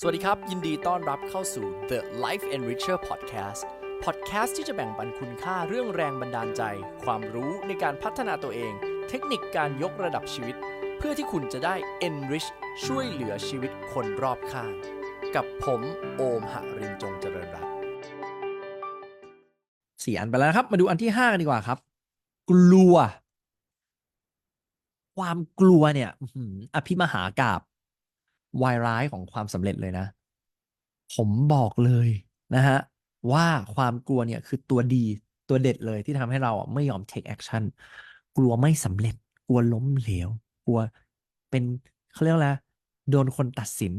สวัสดีครับ ยินดีต้อนรับเข้าสู่ The Life Enricher Podcast Podcast ที่จะแบ่งปันคุณค่าเรื่องแรงบันดาลใจ ความรู้ในการพัฒนาตัวเอง เทคนิคการยกระดับชีวิต เพื่อที่คุณจะได้ enrich ช่วยเหลือชีวิตคนรอบข้าง กับผมโอมหรินจงเจริญรัตน์สี่อันไปแล้วครับ มาดูอันที่ห้ากันดีกว่าครับ กลัว ความกลัวเนี่ยอื้อหืออภิมหากาบ วายร้ายของความสำเร็จเลยนะ ผมบอกเลยนะฮะว่าความกลัวเนี่ยคือตัวดีตัวเด็ดเลยที่ทำให้เราไม่ยอม take action กลัวไม่สำเร็จ กลัวล้มเหลว กลัวเป็นเขาเรียกว่าอะไรโดนคนตัดสิน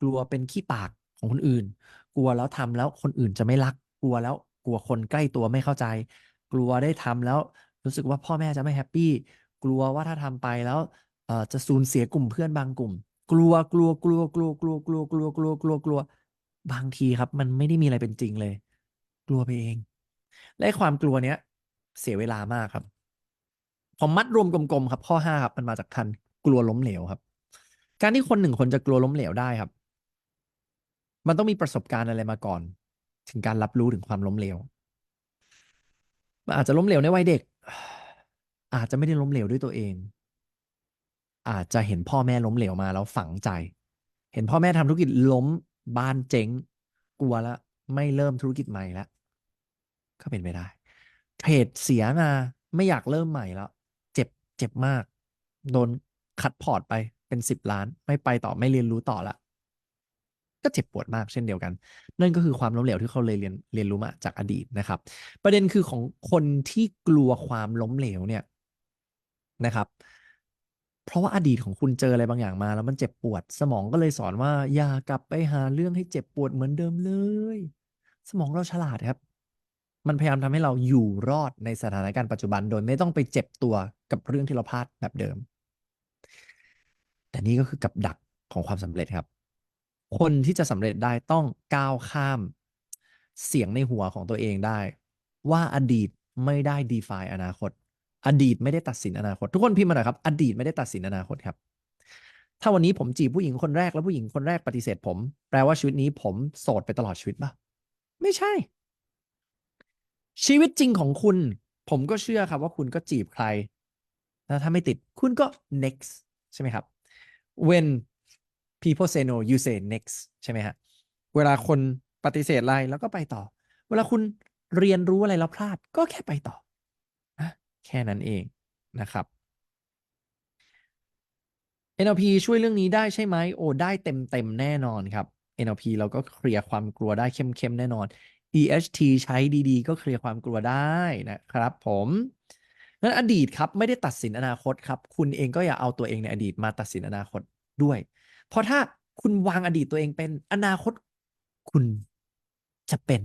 กลัวเป็นขี้ปากของคนอื่น กลัวแล้วทำแล้วคนอื่นจะไม่รัก กลัวแล้วกลัวคนใกล้ตัวไม่เข้าใจ กลัวได้ทำแล้วรู้สึกว่าพ่อแม่จะไม่แฮปปี้กลัวว่าถ้าทำไปแล้วจะสูญเสียกลุ่มเพื่อนบางกลุ่ม กลัวกลัวกลัวกลัวกลัวกลัวกลัวกลัวกลัวกลัวบางทีครับ มันไม่ได้มีอะไรเป็นจริงเลย กลัวไปเอง และความกลัวเนี้ย เสียเวลามากครับผมมัดรวมกลมๆครับ ข้อห้าครับมันมาจากทันกลัวล้มเหลวครับ การที่คนหนึ่งคนจะกลัวล้มเหลวได้ครับ มันต้องมีประสบการณ์อะไรมาก่อน ถึงการรับรู้ถึงความล้มเหลวมันอาจจะล้มเหลวในวัยเด็ก อาจจะไม่ได้ล้มเหลวด้วยตัวเอง อาจจะเห็นพ่อแม่ล้มเหลวมาแล้วฝังใจ เห็นพ่อแม่ทำธุรกิจล้มบ้านเจ๊ง กลัวล้วไม่เริ่มธุรกิจใหม่ล้วก็เป็นไปได้เทรดเสียมาไม่อยากเริ่มใหม่แล้ว เจ็บเจ็บมาก โดนคัดพอร์ตไปเป็นสิบล้าน ไม่ไปต่อไม่เรียนรู้ต่อละก็เจ็บปวดมากเช่นเดียวกัน นั่นก็คือความล้มเหลวที่เขาเลยเรียนเรียนรู้มาจากอดีตนะครับ ประเด็นคือของคนที่กลัวความล้มเหลวเนี่ยนะครับ เพราะว่าอดีตของคุณเจออะไรบางอย่างมา แล้วมันเจ็บปวด สมองก็เลยสอนว่า อย่ากลับไปหาเรื่องให้เจ็บปวดเหมือนเดิมเลย สมองเราฉลาดครับ มันพยายามทำให้เราอยู่รอดในสถานการณ์ปัจจุบันโดยไม่ต้องไปเจ็บตัวกับเรื่องที่เราพลาดแบบเดิม แต่นี่ก็คือกับดักของความสำเร็จครับ คนที่จะสำเร็จได้ต้องก้าวข้ามเสียงในหัวของตัวเองได้ ว่าอดีตไม่ได้ define อนาคต อดีตไม่ได้ตัดสินอนาคต ทุกคนพิมพ์มาหน่อยครับ อดีตไม่ได้ตัดสินอนาคตครับ ถ้าวันนี้ผมจีบผู้หญิงคนแรกแล้วผู้หญิงคนแรกปฏิเสธ ผม แปลว่าชีวิตนี้ผมโสดไปตลอดชีวิตปะไม่ใช่ ชีวิตจริงของคุณ ผมก็เชื่อครับว่าคุณก็จีบใครแล้วถ้าไม่ติดคุณก็ next ใช่ไหมครับ when people say no you say next ใช่ไหมฮะเวลาคนปฏิเสธอะไรแล้วก็ไปต่อ เวลาคุณเรียนรู้อะไรแล้วพลาดก็แค่ไปต่อ แค่นั้นเองนะครับ NLP ช่วยเรื่องนี้ได้ใช่ไหมโอ้ได้เต็มเต็มแน่นอนครับ NLP เราก็เคลียร์ความกลัวได้เข้มๆแน่นอน EHT ใช้ดีๆ ก็เคลียร์ความกลัวได้นะครับผมงั้นอดีตครับไม่ได้ตัดสินอนาคตครับ คุณเองก็อย่าเอาตัวเองในอดีตมาตัดสินอนาคตด้วย เพราะถ้าคุณวางอดีตตัวเองเป็นอนาคต คุณจะเป็น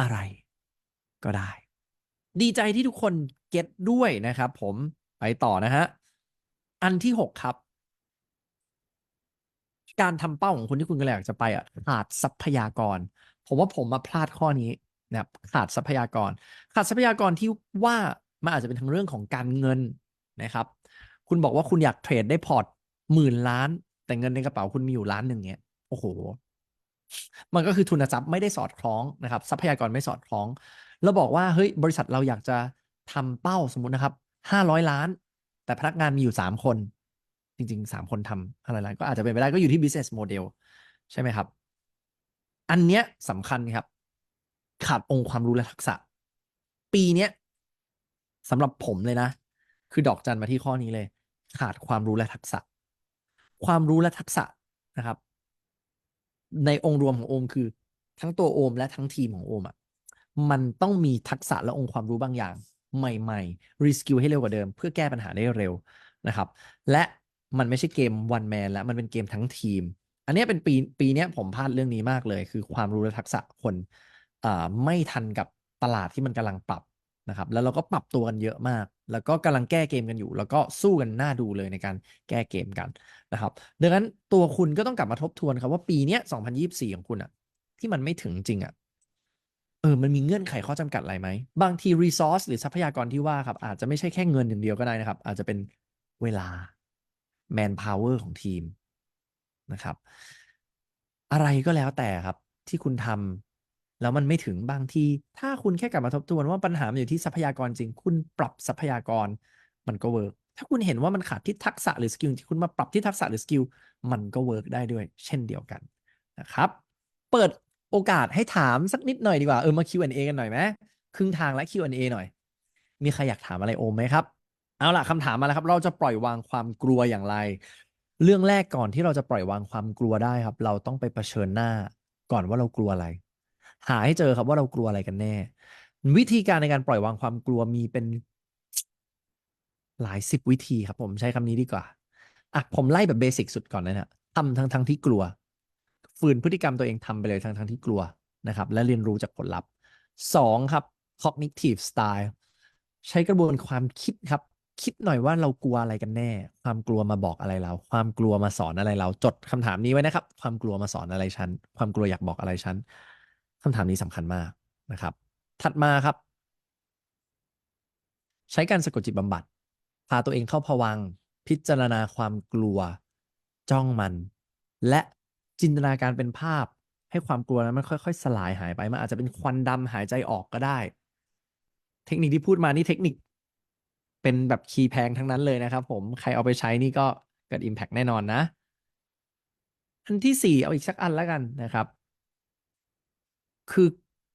อะไรก็ได้ ดีใจที่ทุกคน เก็ตด้วยนะครับผมไปต่อนะฮะ อันที่หกครับ การทำเป้าของคุณที่คุณกำลังอยากจะไปอะขาดทรัพยากร ผมว่าผมมาพลาดข้อนี้นะขาดทรัพยากร ขาดทรัพยากรที่ว่ามันอาจจะเป็นทั้งเรื่องของการเงินนะครับ คุณบอกว่าคุณอยากเทรดได้พอร์ตหมื่นล้าน แต่เงินในกระเป๋าคุณมีอยู่ล้านหนึ่งเนี้ยโอ้โห มันก็คือทุนทรัพย์ไม่ได้สอดคล้องนะครับ ทรัพยากรไม่สอดคล้อง แล้วบอกว่าเฮ้ยบริษัทเราอยากจะ ทำเป้าสมมตินะครับห้าร้อยล้าน แต่พนักงานมีอยู่สามคน จริงๆสามคนทำห้าร้อยล้านก็อาจจะเป็นไปได้ก็อยู่ที่ business model ใช่ไหมครับ อันเนี้ยสำคัญครับ ขาดองค์ความรู้และทักษะ ปีเนี้ยสำหรับผมเลยนะ คือดอกจันมาที่ข้อนี้เลย ขาดความรู้และทักษะ ความรู้และทักษะนะครับ ในองค์รวมของโอมคือ ทั้งตัวโอมและทั้งทีมของโอมอะมันต้องมีทักษะและองค์ความรู้บางอย่าง ใหม่ๆรีสกิลให้เร็วกว่าเดิม เพื่อแก้ปัญหาได้เร็วนะครับ และมันไม่ใช่เกมวันแมนแล้วมันเป็นเกมทั้งทีม อันนี้เป็นปีปีนี้ผมพลาดเรื่องนี้มากเลย คือความรู้และทักษะคนอ่าไม่ทันกับตลาดที่มันกำลังปรับนะครับแล้วเราก็ปรับตัวกันเยอะมาก แล้วก็กำลังแก้เกมกันอยู่ แล้วก็สู้กันหน้าดูเลยในการแก้เกมกันนะครับดังนั้นตัวคุณก็ต้องกลับมาทบทวนครับว่าปีนี้ย2024 ของคุณอะที่มันไม่ถึงจริงอะ เออมันมีเงื่อนไขข้อจำกัดอะไรไหม บางที resource หรือทรัพยากรที่ว่าครับ อาจจะไม่ใช่แค่เงินอย่างเดียวก็ได้นะครับ อาจจะเป็นเวลา man power ของทีมนะครับ อะไรก็แล้วแต่ครับ ที่คุณทำแล้วมันไม่ถึงบางที ถ้าคุณแค่กลับมาทบทวนว่าปัญหามันอยู่ที่ทรัพยากรจริง คุณปรับทรัพยากรมันก็เวิร์กถ้าคุณเห็นว่ามันขาดที่ทักษะหรือสกิลที่คุณมาปรับที่ทักษะหรือสกิลมันก็เวิร์กได้ด้วย เช่นเดียวกันนะครับ เปิด โอกาสให้ถามสักนิดหน่อยดีกว่า เออมา Q&A กันหน่อยไหมครึ่งทางและ Q&A หน่อย มีใครอยากถามอะไรโอมไหมครับ เอาล่ะคำถามมาแล้วครับ เราจะปล่อยวางความกลัวอย่างไร เรื่องแรกก่อนที่เราจะปล่อยวางความกลัวได้ครับ เราต้องไปเผชิญหน้าก่อนว่าเรากลัวอะไร หาให้เจอครับว่าเรากลัวอะไรกันแน่ วิธีการในการปล่อยวางความกลัวมีเป็นหลายสิบวิธีครับ ผมใช้คำนี้ดีกว่าอะผมไล่แบบเบสิกสุดก่อนนะฮะทำทั้งทั้งที่กลัว ฝืนพฤติกรรมตัวเองทำไปเลยทั้งทั้งที่กลัวนะครับ และเรียนรู้จากผลลัพธ์สองครับ cognitive style ใช้กระบวนความคิดครับ คิดหน่อยว่าเรากลัวอะไรกันแน่ ความกลัวมาบอกอะไรเรา ความกลัวมาสอนอะไรเรา จดคำถามนี้ไว้นะครับ ความกลัวมาสอนอะไรฉัน ความกลัวอยากบอกอะไรฉันคำถามนี้สำคัญมากนะครับ ถัดมาครับ ใช้การสะกดจิตบำบัด พาตัวเองเข้าผวัง พิจารณาความกลัว จ้องมัน และ จินตนาการเป็นภาพ ให้ความกลัวนั้นมันค่อย ๆ สลายหายไปมันอาจจะเป็นควันดำหายใจออกก็ได้ เทคนิคที่พูดมานี่เทคนิค เป็นแบบคีย์แพงทั้งนั้นเลยนะครับ ผมใครเอาไปใช้นี่ก็เกิด Impact แน่นอนนะ อันที่สี่เอาอีกสักอันแล้วกันนะครับ คือ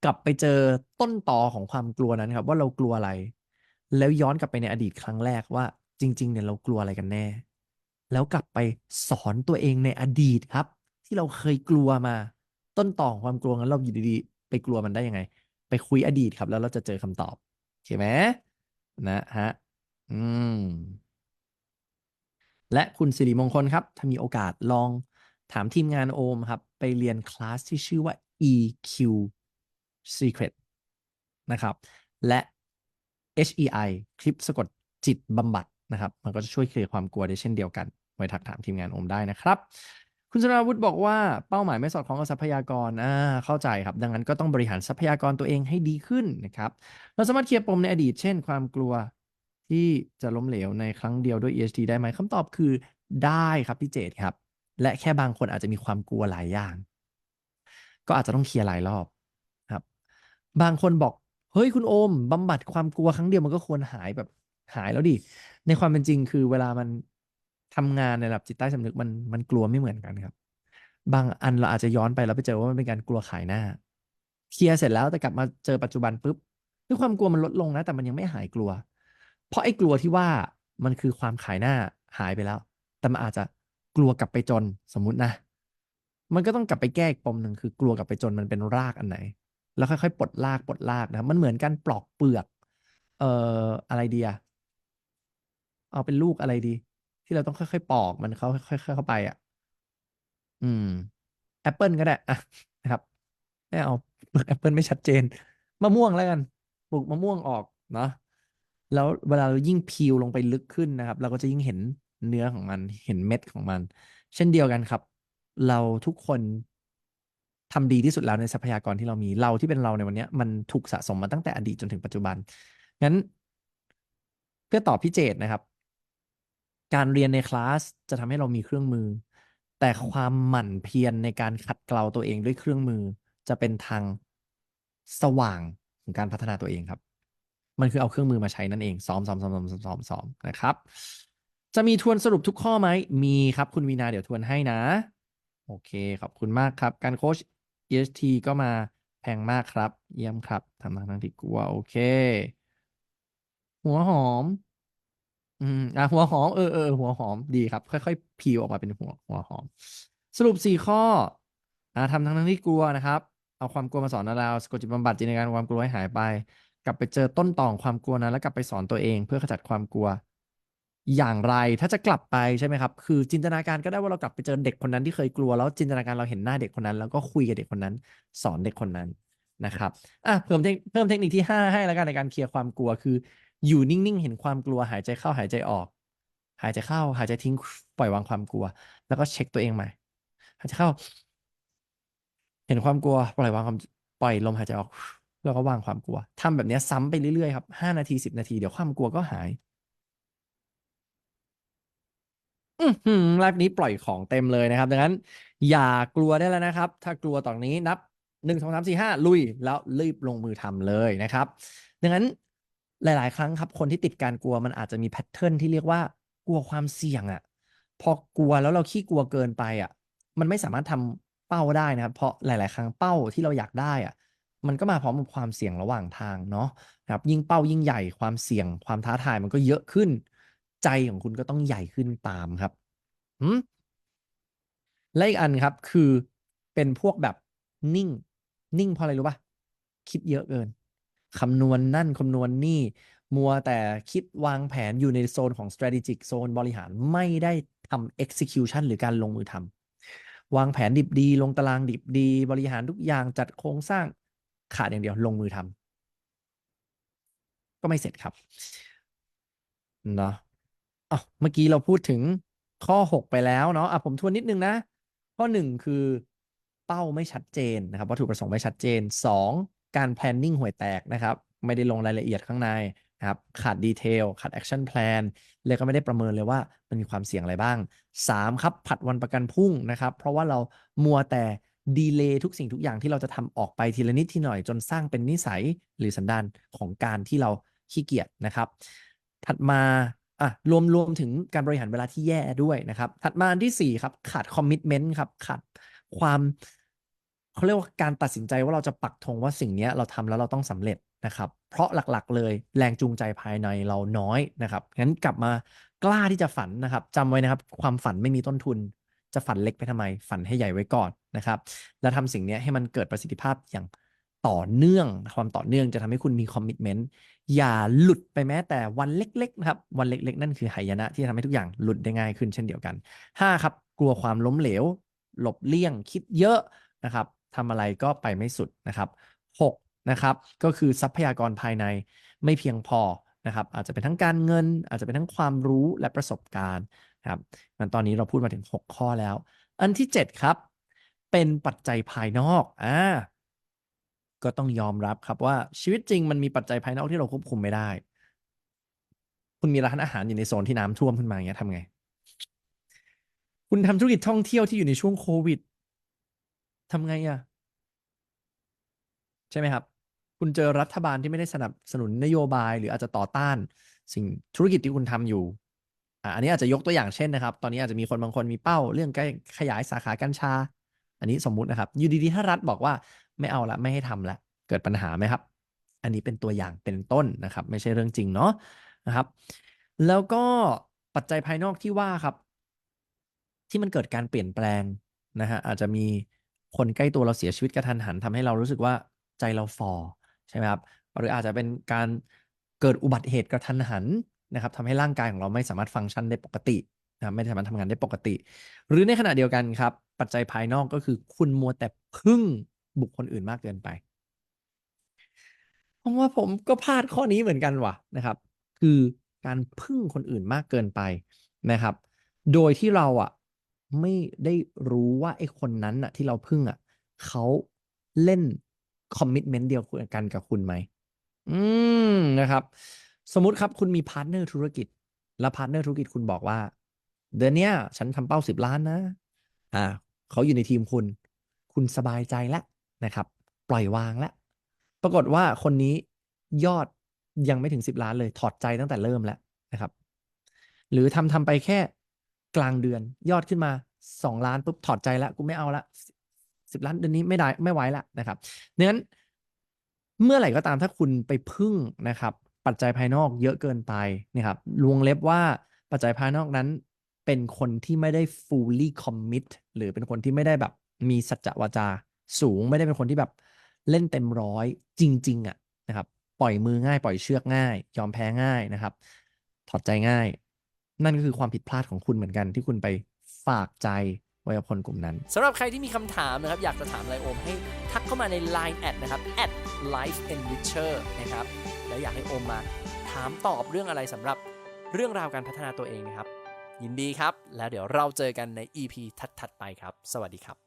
กลับไปเจอต้นตอของความกลัวนั้นครับ ว่าเรากลัวอะไร แล้วย้อนกลับไปในอดีตครั้งแรกว่า จริง ๆ เนี่ยเรากลัวอะไรกันแน่ แล้วกลับไปสอนตัวเองในอดีตครับ ที่เราเคยกลัวมา ต้นตอของความกลัวงั้นเราอยู่ดีๆไปกลัวมันได้ยังไง ไปคุยอดีตครับ แล้วเราจะเจอคำตอบโอเคไหมนะฮะอืมและคุณสิริมงคลครับ ถ้ามีโอกาสลองถามทีมงานโอมครับ ไปเรียนคลาสที่ชื่อว่า EQ Secret นะครับ และ HEI คลิปสะกดจิตบำบัดนะครับ มันก็จะช่วยเคลียร์ความกลัวได้เช่นเดียวกันไว้ทักถามทีมงานโอมได้นะครับ คุณสราวุธบอกว่าเป้าหมายไม่สอดคล้องกับทรัพยากรอ่าเข้าใจครับ ดังนั้นก็ต้องบริหารทรัพยากรตัวเองให้ดีขึ้นนะครับ เราสามารถเคลียร์ปมในอดีต เช่น ความกลัวที่จะล้มเหลวในครั้งเดียวด้วย EST ได้ไหมคำตอบคือได้ครับพี่เจตครับ และแค่บางคนอาจจะมีความกลัวหลายอย่าง ก็อาจจะต้องเคลียร์หลายรอบครับ บางคนบอกเฮ้ยคุณโอมบำบัดความกลัวครั้งเดียวมันก็ควรหายแบบหายแล้วดิในความเป็นจริงคือเวลามัน ทำงานในระดับจิตใต้สำนึกมันมันกลัวไม่เหมือนกันครับ บางอันเราอาจจะย้อนไปแล้วไปเจอว่ามันเป็นการกลัวขายหน้า เคลียร์เสร็จแล้วแต่กลับมาเจอปัจจุบันปุ๊บด้วยความกลัวมันลดลงนะ แต่มันยังไม่หายกลัว เพราะไอ้กลัวที่ว่ามันคือความขายหน้าหายไปแล้ว แต่มันอาจจะกลัวกลับไปจนสมมุตินะ มันก็ต้องกลับไปแก้ปมหนึ่งคือกลัวกลับไปจนมันเป็นรากอันไหน แล้วค่อยๆปลดรากปลดรากนะครับมันเหมือนการปลอกเปลือก เอ่ออะไรเดีอะเอาเป็นลูกอะไรดี ที่เราต้องค่อยๆปอกมันเข้าค่อยๆเข้าไปอะ อืมแอปเปิลก็ได้อะนะครับไม่เอาเปลือกแอปเปิลไม่ชัดเจนมะม่วงแล้วกันปลูกมะม่วงออกเนาะแล้วเวลาเรายิ่งพีลลงไปลึกขึ้นนะครับ เราก็จะยิ่งเห็นเนื้อของมันเห็นเม็ดของมัน เช่นเดียวกันครับ เราทุกคนทำดีที่สุดแล้วในทรัพยากรที่เรามีเราที่เป็นเราในวันนี้มันถูกสะสมมาตั้งแต่อดีตจนถึงปัจจุบันงั้น เพื่อตอบพี่เจตนะครับ การเรียนในคลาสจะทำให้เรามีเครื่องมือ แต่ความหมั่นเพียรในการขัดเกลาตัวเองด้วยเครื่องมือ จะเป็นทางสว่างของการพัฒนาตัวเองครับ มันคือเอาเครื่องมือมาใช้นั่นเองซ้อมซ้อมซ้อมซ้อมซ้อมซ้อมซ้อมนะครับ จะมีทวนสรุปทุกข้อไหมมีครับ คุณวีนาเดี๋ยวทวนให้นะ โอเคขอบคุณมากครับ การโค้ช EST ก็มาแพงมากครับ เยี่ยมครับทำทางทางที่กลัวโอเค หัวหอม อืมอะหัวหอมเออเออหัวหอมดีครับ ค่อยๆพีวออกมาเป็นหัวหัวหอม สรุปสี่ข้ออ่าทำทั้งทั้งที่กลัวนะครับ เอาความกลัวมาสอนเราสะกดจิตบำบัดจินตนาการความกลัวให้หายไป กลับไปเจอต้นตอของความกลัวนั้นแล้วกลับไปสอนตัวเองเพื่อขจัดความกลัว อย่างไรถ้าจะกลับไปใช่ไหมครับ คือจินตนาการก็ได้ว่าเรากลับไปเจอเด็กคนนั้นที่เคยกลัวแล้วจินตนาการเราเห็นหน้าเด็กคนนั้น แล้วก็คุยกับเด็กคนนั้น สอนเด็กคนนั้นนะครับอะเพิ่มเทคเพิ่มเทคนิคที่ห้าให้แล้วกันในการเคลียร์ความกลัวคือ อยู่นิ่งๆ เห็นความกลัวหายใจเข้าหายใจออก หายใจเข้า หายใจทิ้งปล่อยวางความกลัว แล้วก็เช็คตัวเองใหม่หายใจเข้า เห็นความกลัว ปล่อยวางความปล่อยลมหายใจออก แล้วก็วางความกลัวทำแบบนี้ซ้ำไปเรื่อยๆครับห้านาทีสิบนาทีเดี๋ยวความกลัวก็หายอือหือไลฟ์นี้ปล่อยของเต็มเลยนะครับ ดังนั้น อย่ากลัวได้แล้วนะครับ ถ้ากลัวตอนนี้นับหนึ่งสองสามสี่ห้าลุย แล้วรีบลงมือทำเลยนะครับ ดังนั้น หลาย ๆ ครั้งครับ คนที่ติดการกลัวมันอาจจะมีแพทเทิร์นที่เรียกว่ากลัวความเสี่ยงอะ่ะ พอกลัวแล้วเราขี้กลัวเกินไปอะ มันไม่สามารถทำเป้าได้นะครับ เพราะหลาย ๆ ครั้งเป้าที่เราอยากได้อะ มันก็มาพร้อมกับความเสี่ยงระหว่างทางเนาะครับ ยิ่งเป้ายิ่งใหญ่ความเสี่ยง ความท้าทายมันก็เยอะขึ้น ใจของคุณก็ต้องใหญ่ขึ้นตามครับหืมและอีกอันครับคือเป็นพวกแบบนิ่ง นิ่งเพราะอะไรรู้ป่ะคิดเยอะเกิน คำนวณนั่นคำนวณนี่ มัวแต่คิดวางแผนอยู่ในโซนของ strategic โซนบริหารไม่ได้ทำ execution หรือการลงมือทำวางแผนดิบดีลงตารางดิบดี บริหารทุกอย่างจัดโครงสร้างขาดอย่างเดียวลงมือทำก็ไม่เสร็จครับเนาะอะเมื่อกี้เราพูดถึงข้อ 6 ไปแล้วเนาะอะผมทวนนิดนึงนะ ข้อ 1 คือเป้าไม่ชัดเจนนะครับวัตถุประสงค์ไม่ชัดเจน 2 การ planning ห่วยแตกนะครับ ไม่ได้ลงรายละเอียดข้างในนะครับขาดดีเทลขาด action plan เลยก็ไม่ได้ประเมินเลยว่ามันมีความเสี่ยงอะไรบ้าง 3 ครับ ผัดวันประกันพรุ่งนะครับ เพราะว่าเรามัวแต่ดีเลย์ทุกสิ่งทุกอย่างที่เราจะทำออกไปทีละนิดทีหน่อยจนสร้างเป็นนิสัยหรือสันดานของการที่เราขี้เกียจนะครับ ถัดมาอะรวมรวมถึงการบริหารเวลาที่แย่ด้วยนะครับ ถัดมาอันที่ 4 ครับ ขาดคอมมิชเมนต์ครับขาดความ เขาเรียกว่าการตัดสินใจว่าเราจะปักธงว่าสิ่งนี้เราทำแล้วเราต้องสำเร็จนะครับ เพราะหลักๆ เลยแรงจูงใจภายในเราน้อยนะครับงั้นกลับมากล้าที่จะฝันนะครับจำไว้นะครับ ความฝันไม่มีต้นทุน จะฝันเล็กไปทำไม ฝันให้ใหญ่ไว้ก่อนนะครับ แล้วทำสิ่งนี้ให้มันเกิดประสิทธิภาพอย่างต่อเนื่องความต่อเนื่องจะทำให้คุณมีคอมมิชเมนต์อย่าหลุดไปแม้แต่วันเล็กๆนะครับวันเล็ก ๆ นั่นคือหายนะที่ทำให้ทุกอย่างหลุดได้ง่ายขึ้นเช่นเดียวกัน 5 ครับ กลัวความล้มเหลว หลบเลี่ยงคิดเยอะนะครับ ทำอะไรก็ไปไม่สุดนะครับ6นะครับก็คือทรัพยากรภายในไม่เพียงพอนะครับอาจจะเป็นทั้งการเงิน อาจจะเป็นทั้งความรู้และประสบการณ์ครับมันตอนนี้เราพูดมาถึง 6 ข้อแล้ว อันที่ 7 ครับ เป็นปัจจัยภายนอกอ่าก็ต้องยอมรับครับว่าชีวิตจริงมันมีปัจจัยภายนอกที่เราควบคุมไม่ได้ คุณมีร้านอาหารอยู่ในโซนที่น้ำท่วมขึ้นมาอย่างเงี้ยทำไง คุณทำธุรกิจท่องเที่ยวที่อยู่ในช่วงโควิด ทำไงอะใช่ไหมครับ คุณเจอรัฐบาลที่ไม่ได้สนับสนุนนโยบาย หรืออาจจะต่อต้าน สิ่งธุรกิจที่คุณทำอยู่อ่าอันนี้อาจจะยกตัวอย่างเช่นนะครับ ตอนนี้อาจจะมีคนบางคนมีเป้า เรื่องการขยายสาขากัญชา อันนี้สมมุตินะครับอยู่ดีๆถ้ารัฐบอกว่าไม่เอาละไม่ให้ทำละเกิดปัญหาไหมครับ อันนี้เป็นตัวอย่างเป็นต้นนะครับ ไม่ใช่เรื่องจริงเนาะนะครับ แล้วก็ปัจจัยภายนอกที่ว่าครับ ที่มันเกิดการเปลี่ยนแปลงนะฮะอาจจะมี คนใกล้ตัวเราเสียชีวิตกระทันหันทำให้เรารู้สึกว่าใจเราฟอใช่ไหมครับหรืออาจจะเป็นการเกิดอุบัติเหตุกระทันหันนะครับทำให้ร่างกายของเราไม่สามารถฟังก์ชันได้ปกตินะไม่สามารถทำงานได้ปกติ หรือในขณะเดียวกันครับ ปัจจัยภายนอกก็คือคุณมัวแต่พึ่งบุคคลอื่นมากเกินไปเพราะว่าผมก็พลาดข้อนี้เหมือนกันว่ะนะครับ คือการพึ่งคนอื่นมากเกินไปนะครับ โดยที่เราอะ ไม่ได้รู้ว่าไอ้คนนั้นอะที่เราพึ่งอะเขาเล่นคอมมิชเมนต์เดียวกันกับคุณไหมอืมนะครับ สมมุติครับคุณมีพาร์ทเนอร์ธุรกิจ แล้วพาร์ทเนอร์ธุรกิจคุณบอกว่า เดือนเนี้ย ฉันทำเป้าสิบล้านนะ อ่าเขาอยู่ในทีมคุณ คุณสบายใจแล้วนะครับ ปล่อยวางแล้วปรากฏว่าคนนี้ยอดยังไม่ถึงสิบล้านเลยถอดใจตั้งแต่เริ่มแล้วนะครับ หรือทำทำไปแค่ กลางเดือน ยอดขึ้นมาสองล้านปุ๊บถอดใจแล้วกูไม่เอาละสิบล้านเดือนนี้ไม่ได้ไม่ไหวละนะครับดังนั้นเมื่อไหร่ก็ตามถ้าคุณไปพึ่งนะครับ ปัจจัยภายนอกเยอะเกินไปนะครับลวงเล็บว่าปัจจัยภายนอกนั้น เป็นคนที่ไม่ได้ fully commit หรือเป็นคนที่ไม่ได้แบบมีสัจจวาจาสูงไม่ได้เป็นคนที่แบบเล่นเต็มร้อยจริง ๆอะนะครับ ปล่อยมือง่าย ปล่อยเชือกง่าย ยอมแพ้ง่ายนะครับ ถอดใจง่าย นั่นก็คือความผิดพลาดของคุณเหมือนกันที่คุณไปฝากใจไว้กับคนกลุ่มนั้นสำหรับใครที่มีคำถามนะครับ อยากจะถามอะไรโอมให้ทักเข้ามาใน Line แอดนะครับ at life enricher นะครับ แล้วอยากให้โอมมาถามตอบเรื่องอะไรสำหรับเรื่องราวการพัฒนาตัวเองนะครับ ยินดีครับ แล้วเดี๋ยวเราเจอกันใน EP ถัดๆไปครับ สวัสดีครับ